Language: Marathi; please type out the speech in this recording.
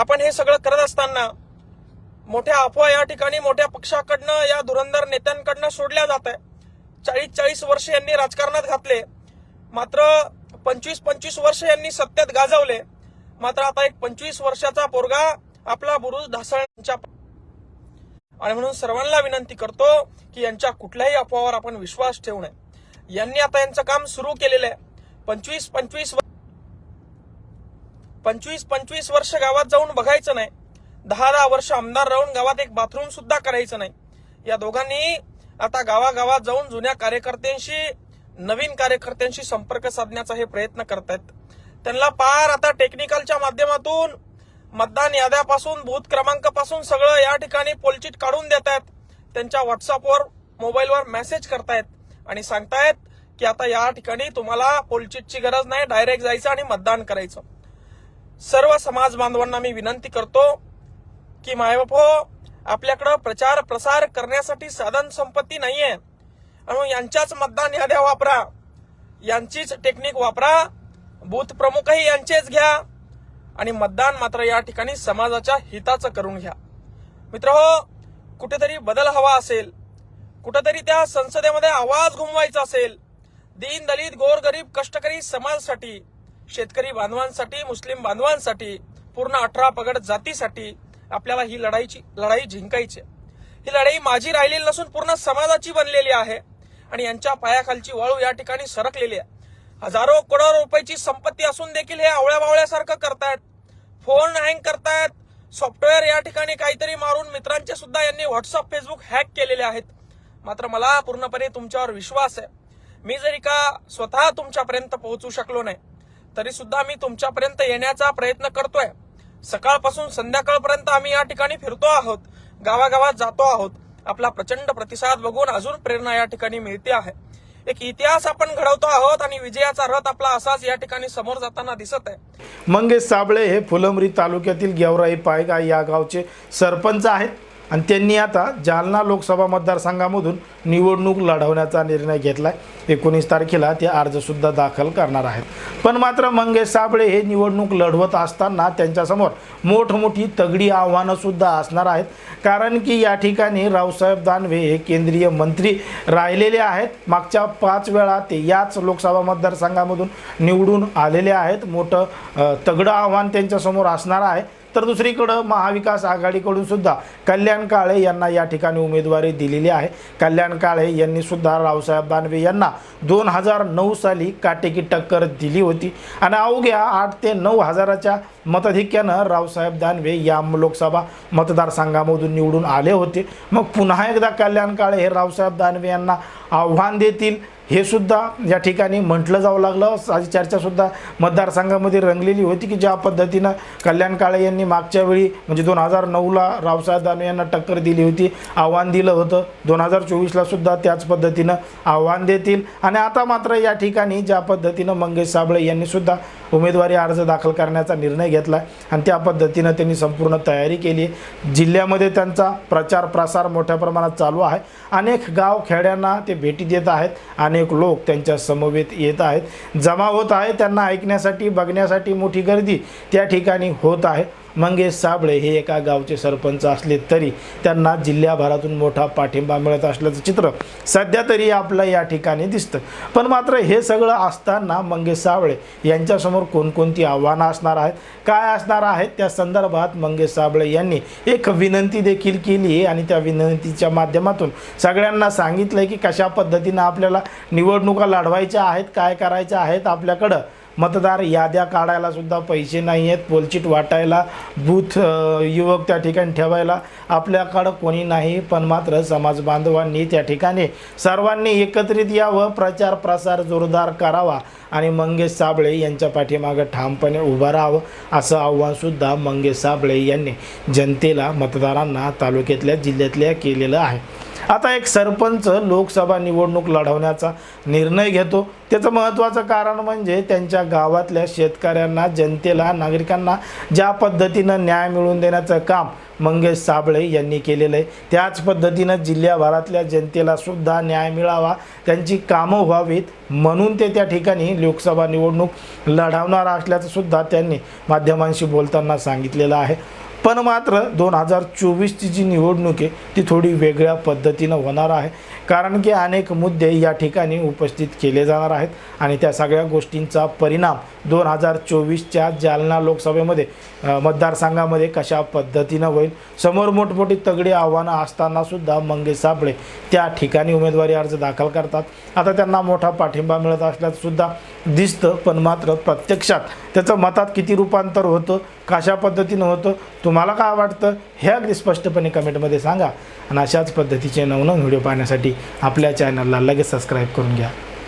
आपण हे सगळं करत असताना मोठ्या अफवा या ठिकाणी मोठ्या पक्षाकडनं या धुरंधर नेत्यांकडनं सोडल्या जात आहे. चाळीस चाळीस वर्ष यांनी राजकारणात घातले. मात्र पंचवीस पंचवीस वर्ष यांनी सत्तेत गाजवले. मात्र आता एक पंचवीस वर्षाचा पोरगा आपला बुरुज ढासळच्या आणि म्हणून सर्वांना विनंती करतो की यांच्या कुठल्याही अफवावर आपण विश्वास ठेवू नये. यांनी आता यांचं काम सुरू केलेलं आहे. पंचवीस पंचवीस पंचवीस पंचवीस वर्ष गावात जाऊन बघायचं नाही. दहा दहा वर्ष आमदार राहून गावात एक बाथरूम सुद्धा करायचं नाही. या दोघांनी आता गावागावात जाऊन जुन्या कार्यकर्त्यांशी नवीन कार्यकर्त्यांशी संपर्क साधण्याचा हे प्रयत्न करतायत. त्यांना पार आता टेक्निकलच्या माध्यमातून मतदान याद्यापासून बूथ क्रमांकापासून सगळं या ठिकाणी पोलचिट काढून देत आहेत त्यांच्या व्हॉट्सअपवर मोबाईलवर मेसेज करतायत आणि सांगतायत की आता या ठिकाणी तुम्हाला पोलचिटची गरज नाही डायरेक्ट जायचं आणि मतदान करायचं. सर्व समाज बांधवांना मी विनंती करतो की मायबापो हो, आपल्याकडं प्रचार प्रसार करण्यासाठी साधन संपत्ती नाहीये. आणि यांच्याच मतदान याद्या वापरा. यांचीच टेक्निक वापरा. बूथ प्रमुखही यांचेच घ्या. आणि मतदान मात्र या ठिकाणी समाजाच्या हिताचं करून घ्या. मित्र हो कुठेतरी बदल हवा असेल. कुठेतरी त्या संसदेमध्ये आवाज घुमवायचा असेल. दीन दलित गोरगरीब कष्टकरी समाजासाठी शेतकरी बांधवांसाठी मुस्लिम बांधवांसाठी पूर्ण अठरा पगड जातीसाठी आपल्याला ही लढाईची लढाई जिंकायची ही लढाई माझी राहिलेली नसून पूर्ण समाजाची बनलेली आहे आणि यांच्या पायाखालची वाळू या ठिकाणी सरकलेली आहे. हजारो करोड रुपयाची संपत्ती असून देखील हे आवळ्या बावळ्यासारखं करतायत. फोन हँग करतायत. सॉफ्टवेअर या ठिकाणी काहीतरी मारून मित्रांचे सुद्धा यांनी व्हॉट्सअप फेसबुक हॅक केलेले आहेत. मात्र मला पूर्णपणे तुमच्यावर विश्वास आहे. मी जरी का स्वतः तुमच्यापर्यंत पोहोचू शकलो नाही तरी सुद्धा मी तुमच्यापर्यंत येण्याचा प्रयत्न करतोय. सकाळपासून संध्याकाळपर्यंत आम्ही या ठिकाणी फिरतो आहोत. गावागावात जातो आहोत. आपला प्रचंड प्रतिसाद बघून अजून प्रेरणा या ठिकाणी मिळते आहे. एक इतिहास आपण घडवतो आहोत आणि विजयाचा रथ आपला असाच या ठिकाणी समोर जाताना दिसत आहे. मंगेश साबळे हे फुलंब्री तालुक्यातील गेवराई पायगा या गावचे सरपंच आहेत. आणि त्यांनी आता जालना लोकसभा मतदारसंघामधून निवडणूक लढवण्याचा निर्णय घेतला आहे एकोणीस तारखेला ते अर्जसुद्धा दाखल करणार आहेत. पण मात्र मंगेश साबळे हे निवडणूक लढवत असताना त्यांच्यासमोर मोठमोठी तगडी आव्हानंसुद्धा असणार आहेत. कारण की या ठिकाणी रावसाहेब दानवे हे केंद्रीय मंत्री राहिलेले आहेत. मागच्या पाच वेळा ते याच लोकसभा मतदारसंघामधून निवडून आलेले आहेत. मोठं तगडं आव्हान त्यांच्यासमोर असणार आहे. तर दुसरीकडं महाविकास आघाडीकडून सुद्धा कल्याण काळे यांना या ठिकाणी उमेदवारी दिलेली आहे. कल्याण काळे यांनी सुद्धा रावसाहेब दानवे यांना दोन हजार नऊ साली काटेकी टक्कर दिली होती. आणि अवघ्या आठ ते नऊ हजाराच्या मताधिक्यानं रावसाहेब दानवे या लोकसभा मतदारसंघामधून निवडून आले होते. मग पुन्हा एकदा कल्याण काळे हे रावसाहेब दानवे यांना आव्हान देतील. हे सुद्धा या ठिकाणी म्हटलं जावं लागलं. साधी चर्चासुद्धा मतदारसंघामध्ये रंगलेली होती की ज्या पद्धतीनं कल्याण काळे यांनी मागच्या वेळी म्हणजे दोन हजार नऊला रावसाहेब दानवे यांना टक्कर दिली होती आव्हान दिलं होतं. दोन हजार चोवीसला सुद्धा त्याच पद्धतीनं आव्हान देतील. आणि आता मात्र या ठिकाणी ज्या पद्धतीनं मंगेश साबळे यांनी सुद्धा उमेदवारी अर्ज दाखल करण्याचा निर्णय घेतला आणि त्या पद्धतीनं त्यांनी संपूर्ण तयारी केली आहे. जिल्ह्यामध्ये त्यांचा प्रचार प्रसार मोठ्या प्रमाणात चालू आहे. अनेक गाव खेड्यांना ते भेटी देत आहेत अनेक अनेक लोक त्यांच्या समवेत येत आहेत. जमा होत आहे त्यांना ऐकण्यासाठी बघण्यासाठी मोठी गर्दी त्या ठिकाणी होत आहे. मंगेश साबळे हे एका गावचे सरपंच असले तरी त्यांना जिल्ह्याभरातून मोठा पाठिंबा मिळत असल्याचं चित्र सध्या तरी आपलं या ठिकाणी दिसतं. पण मात्र हे सगळं असताना मंगेश साबळे यांच्यासमोर कोणकोणती आव्हानं असणार आहेत? काय असणार आहेत? त्या संदर्भात मंगेश साबळे यांनी एक विनंती देखील केली आहे आणि त्या विनंतीच्या माध्यमातून सगळ्यांना सांगितलं की कशा पद्धतीनं आपल्याला निवडणुका लढवायच्या आहेत काय करायच्या आहेत आपल्याकडं मतदार याद्या काढायला सुद्धा पैसे नाही आहेत पोलचीट वाटायला बूथ युवक त्या ठिकाणी ठेवायला आपल्याकडं कोणी नाही पण मात्र समाज बांधवांनी त्या ठिकाणी सर्वांनी एकत्रित यावं प्रचार प्रसार जोरदार करावा आणि मंगेश साबळे यांच्या पाठीमागं ठामपणे उभं राहावं असं आव्हानसुद्धा मंगेश साबळे यांनी जनतेला मतदारांना तालुक्यातल्या जिल्ह्यातल्या केलेलं आहे. आता एक सरपंच लोकसभा निवडणूक लढवण्याचा निर्णय घेतो. त्याचं महत्त्वाचं कारण म्हणजे त्यांच्या गावातल्या शेतकऱ्यांना जनतेला नागरिकांना ज्या पद्धतीनं न्याय मिळवून देण्याचं काम मंगेश साबळे यांनी केलेलं आहे. त्याच पद्धतीनं जिल्ह्याभरातल्या जनतेला सुद्धा न्याय मिळावा त्यांची कामं व्हावीत म्हणून ते त्या ठिकाणी लोकसभा निवडणूक लढवणार असल्याचं सुद्धा त्यांनी माध्यमांशी बोलताना सांगितलेलं आहे. पण मात्र दोन हजार चोवीसची जी निवडणूक आहे ती थोडी वेगळ्या पद्धतीनं होणार आहे. कारण की अनेक मुद्दे या ठिकाणी उपस्थित केले जाणार आहेत आणि त्या सगळ्या गोष्टींचा परिणाम दोन हजार चोवीसच्या जालना लोकसभेमध्ये मतदारसंघामध्ये कशा पद्धतीनं होईल? समोर मोठमोठी तगडी आव्हानं असतानासुद्धा मंगेश साबळे त्या ठिकाणी उमेदवारी अर्ज दाखल करतात. आता त्यांना मोठा पाठिंबा मिळत असल्यासुद्धा दिसतं पण मात्र प्रत्यक्षात त्याचं मतात किती रूपांतर होतं कशा पद्धतीनं होतं तुम्हाला काय वाटतं हे अगदी स्पष्टपणे कमेंटमध्ये सांगा. आणि अशाच पद्धतीचे नवनवीन व्हिडिओ पाहण्यासाठी आपल्या चॅनलला लगेच सबस्क्राईब करून घ्या.